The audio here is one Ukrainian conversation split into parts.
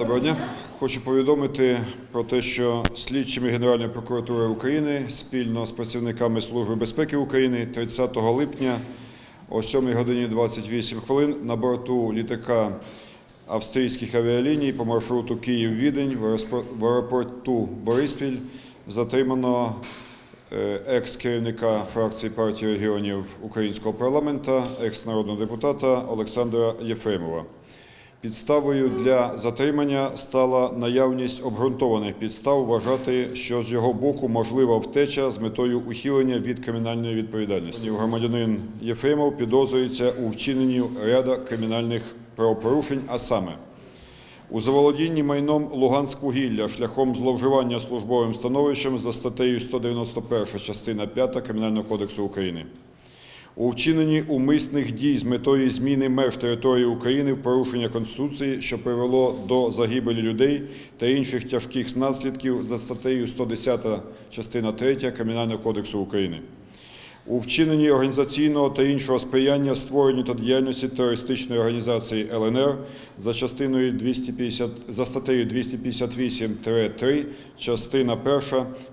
Доброго дня. Хочу повідомити про те, що слідчими Генеральної прокуратури України спільно з працівниками Служби безпеки України 30 липня о 7 годині 28 хвилин на борту літака австрійських авіаліній по маршруту Київ-Відень в аеропорту Бориспіль затримано е, екс-керівника фракції партії регіонів Українського парламента, екс-народного депутата Олександра Єфремова. Підставою для затримання стала наявність обґрунтованих підстав вважати, що з його боку можлива втеча з метою ухилення від кримінальної відповідальності. Громадянин Єфремов підозрюється у вчиненні ряда кримінальних правопорушень, а саме у заволодінні майном Луганськвугілля шляхом зловживання службовим становищем за статтею 191 частина 5 Кримінального кодексу України у вчиненні умисних дій з метою зміни меж території України в порушення Конституції, що привело до загибелі людей та інших тяжких наслідків за статтею 110 частина 3 Кримінального кодексу України. У вчиненні організаційного та іншого сприяння створенню та діяльності терористичної організації ЛНР за частиною 250, за статтею 258-3 частина 1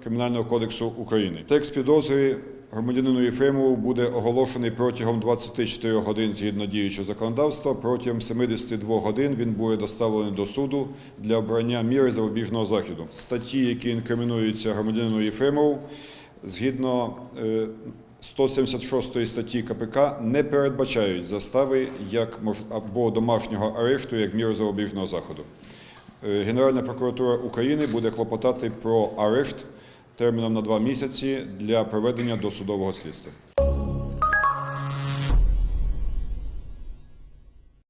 Кримінального кодексу України. Текст підозри громадянину Єфремову буде оголошений протягом 24 годин згідно діючого законодавства. Протягом 72 годин він буде доставлений до суду для обрання міри запобіжного заходу. Статті, які інкримінуються громадянину Єфремову, згідно е, 176 статті КПК не передбачають застави як або домашнього арешту як міру запобіжного заходу. Е, Генеральна прокуратура України буде клопотати про арешт терміном на два місяці для проведення досудового слідства.